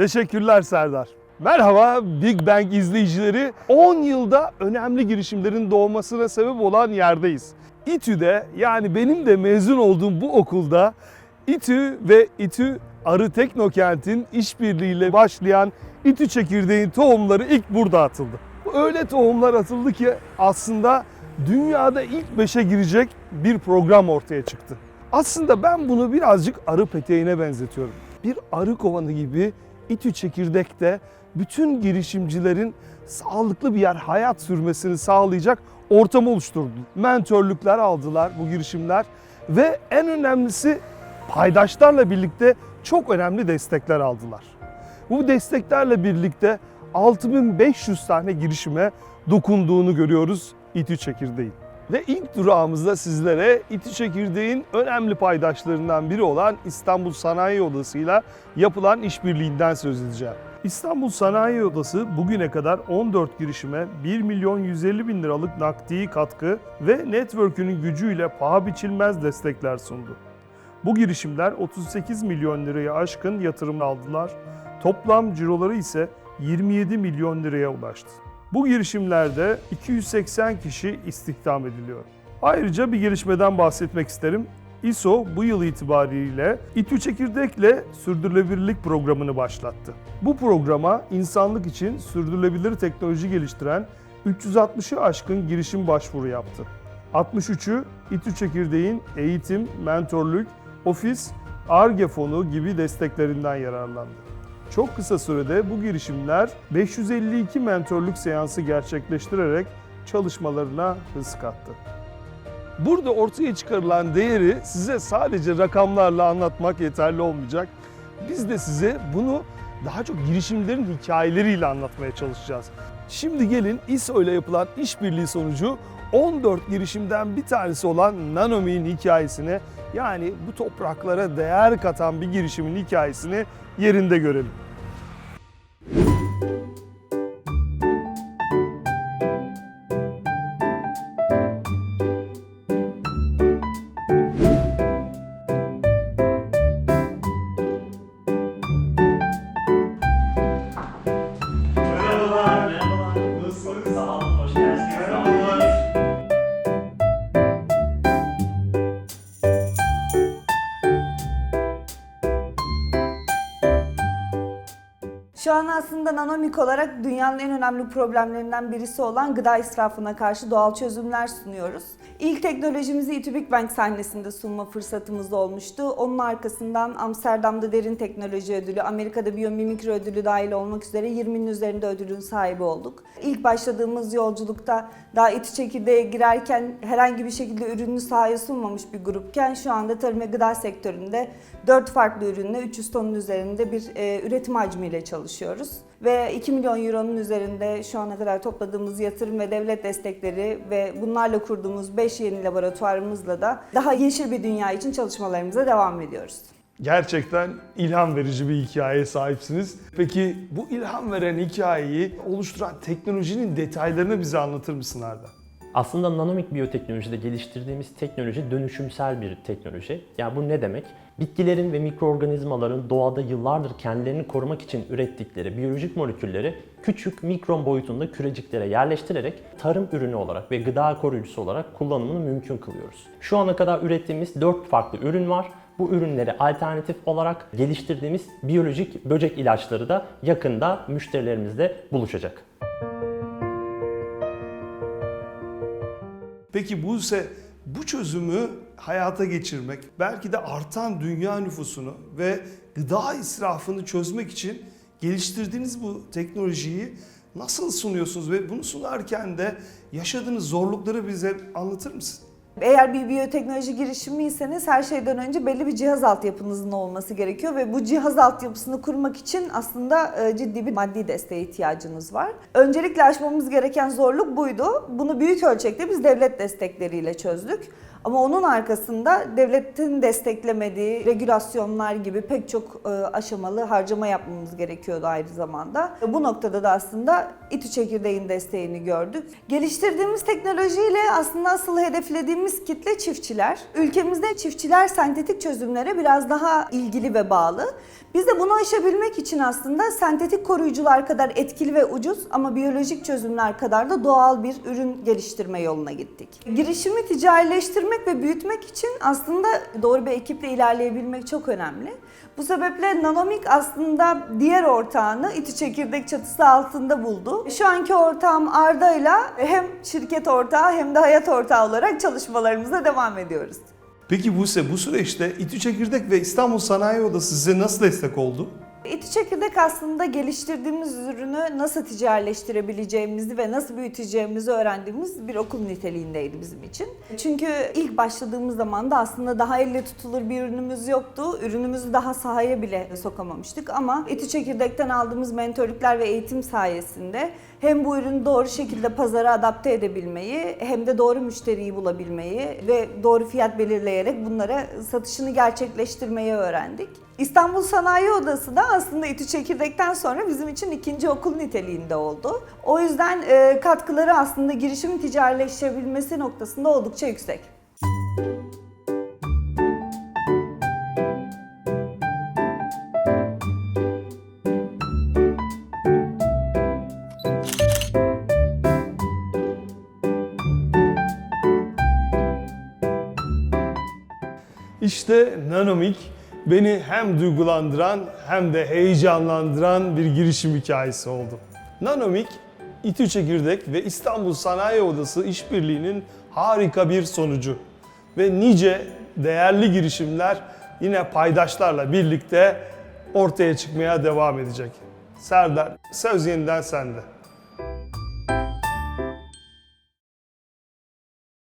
Teşekkürler Serdar. Merhaba Big Bang izleyicileri. 10 yılda önemli girişimlerin doğmasına sebep olan yerdeyiz. İTÜ'de yani benim de mezun olduğum bu okulda İTÜ ve İTÜ Arı Teknokent'in işbirliğiyle başlayan İTÜ çekirdeğin tohumları ilk burada atıldı. Öyle tohumlar atıldı ki aslında dünyada ilk 5'e girecek bir program ortaya çıktı. Aslında ben bunu birazcık arı peteğine benzetiyorum. Bir arı kovanı gibi İTÜ çekirdekte bütün girişimcilerin sağlıklı bir yer hayat sürmesini sağlayacak ortam oluşturdu. Mentörlükler aldılar bu girişimler ve en önemlisi paydaşlarla birlikte çok önemli destekler aldılar. Bu desteklerle birlikte 6500 tane girişime dokunduğunu görüyoruz İTÜ Çekirdeğin. Ve ilk durağımızda sizlere İTÜ Çekirdeğin önemli paydaşlarından biri olan İstanbul Sanayi Odası'yla yapılan işbirliğinden söz edeceğim. İstanbul Sanayi Odası bugüne kadar 14 girişime 1 milyon 150 bin liralık nakdi katkı ve network'ünün gücüyle paha biçilmez destekler sundu. Bu girişimler 38 milyon liraya aşkın yatırım aldılar. Toplam ciroları ise 27 milyon liraya ulaştı. Bu girişimlerde 280 kişi istihdam ediliyor. Ayrıca bir gelişmeden bahsetmek isterim. İSO bu yıl itibariyle İTÜ Çekirdek'le sürdürülebilirlik programını başlattı. Bu programa insanlık için sürdürülebilir teknoloji geliştiren 360'ı aşkın girişim başvuru yaptı. 63'ü İTÜ Çekirdek'in eğitim, mentorluk, ofis, ARGE fonu gibi desteklerinden yararlandı. Çok kısa sürede bu girişimler 552 mentorluk seansı gerçekleştirerek çalışmalarına hız kattı. Burada ortaya çıkarılan değeri size sadece rakamlarla anlatmak yeterli olmayacak. Biz de size bunu daha çok girişimlerin hikayeleriyle anlatmaya çalışacağız. Şimdi gelin İSO ile yapılan işbirliği sonucu 14 girişimden bir tanesi olan Nanomi'nin hikayesini yani bu topraklara değer katan bir girişimin hikayesini yerinde görelim. Şu an aslında nanomik olarak dünyanın en önemli problemlerinden birisi olan gıda israfına karşı doğal çözümler sunuyoruz. İlk teknolojimizi İTÜ Big Bang sahnesinde sunma fırsatımız olmuştu. Onun arkasından Amsterdam'da Derin Teknoloji Ödülü, Amerika'da Biyomimikri Ödülü dahil olmak üzere 20'nin üzerinde ödülün sahibi olduk. İlk başladığımız yolculukta daha İTÜ çekirdeğe girerken herhangi bir şekilde ürünü sahaya sunmamış bir grupken şu anda tarım ve gıda sektöründe 4 farklı ürünle 300 tonun üzerinde bir e, üretim hacmiyle çalışıyoruz. Ve 2 milyon euronun üzerinde şu ana kadar topladığımız yatırım ve devlet destekleri ve bunlarla kurduğumuz 5 yeni laboratuvarımızla da daha yeşil bir dünya için çalışmalarımıza devam ediyoruz. Gerçekten ilham verici bir hikayeye sahipsiniz. Peki bu ilham veren hikayeyi oluşturan teknolojinin detaylarını bize anlatır mısın Arda? Aslında nanomik biyoteknolojide geliştirdiğimiz teknoloji dönüşümsel bir teknoloji. Yani bu ne demek? Bitkilerin ve mikroorganizmaların doğada yıllardır kendilerini korumak için ürettikleri biyolojik molekülleri küçük mikron boyutunda küreciklere yerleştirerek tarım ürünü olarak ve gıda koruyucusu olarak kullanımını mümkün kılıyoruz. Şu ana kadar ürettiğimiz 4 farklı ürün var. Bu ürünleri alternatif olarak geliştirdiğimiz biyolojik böcek ilaçları da yakında müşterilerimizle buluşacak. Peki Buse bu çözümü hayata geçirmek, belki de artan dünya nüfusunu ve gıda israfını çözmek için geliştirdiğiniz bu teknolojiyi nasıl sunuyorsunuz ve bunu sunarken de yaşadığınız zorlukları bize anlatır mısın? Eğer bir biyoteknoloji girişimiyseniz her şeyden önce belli bir cihaz altyapınızın olması gerekiyor ve bu cihaz altyapısını kurmak için aslında e, ciddi bir maddi desteğe ihtiyacınız var. Öncelikle aşmamız gereken zorluk buydu. Bunu büyük ölçekte biz devlet destekleriyle çözdük. Ama onun arkasında devletin desteklemediği regülasyonlar gibi pek çok e, aşamalı harcama yapmamız gerekiyordu aynı zamanda. Bu noktada da aslında İTÜ Çekirdeğin desteğini gördük. Geliştirdiğimiz teknolojiyle aslında asıl hedeflediğimiz kitle çiftçiler. Ülkemizde çiftçiler sentetik çözümlere biraz daha ilgili ve bağlı. Biz de bunu aşabilmek için aslında sentetik koruyucular kadar etkili ve ucuz ama biyolojik çözümler kadar da doğal bir ürün geliştirme yoluna gittik. Girişimi ticarileştirmek ve büyütmek için aslında doğru bir ekiple ilerleyebilmek çok önemli. Bu sebeple Nanomik aslında diğer ortağını İTÜ Çekirdek çatısı altında buldu. Şu anki ortağım Arda'yla hem şirket ortağı hem de hayat ortağı olarak çalışmalarımıza devam ediyoruz. Peki Buse bu süreçte İTÜ Çekirdek ve İstanbul Sanayi Odası size nasıl destek oldu? İTÜ Çekirdek aslında geliştirdiğimiz ürünü nasıl ticaretleştirebileceğimizi ve nasıl büyüteceğimizi öğrendiğimiz bir okul niteliğindeydi bizim için. Çünkü ilk başladığımız zaman da aslında daha elle tutulur bir ürünümüz yoktu. Ürünümüzü daha sahaya bile sokamamıştık ama İTÜ Çekirdek'ten aldığımız mentörlükler ve eğitim sayesinde hem bu ürünü doğru şekilde pazara adapte edebilmeyi hem de doğru müşteriyi bulabilmeyi ve doğru fiyat belirleyerek bunlara satışını gerçekleştirmeyi öğrendik. İstanbul Sanayi Odası da aslında İTÜ Çekirdek'ten sonra bizim için ikinci okul niteliğinde oldu. O yüzden e, katkıları aslında girişimin ticarileşebilmesi noktasında oldukça yüksek. İşte Nanomik beni hem duygulandıran hem de heyecanlandıran bir girişim hikayesi oldu. Nanomik, İTÜ Çekirdek ve İstanbul Sanayi Odası işbirliğinin harika bir sonucu. Ve nice değerli girişimler yine paydaşlarla birlikte ortaya çıkmaya devam edecek. Serdar, söz yeniden sende.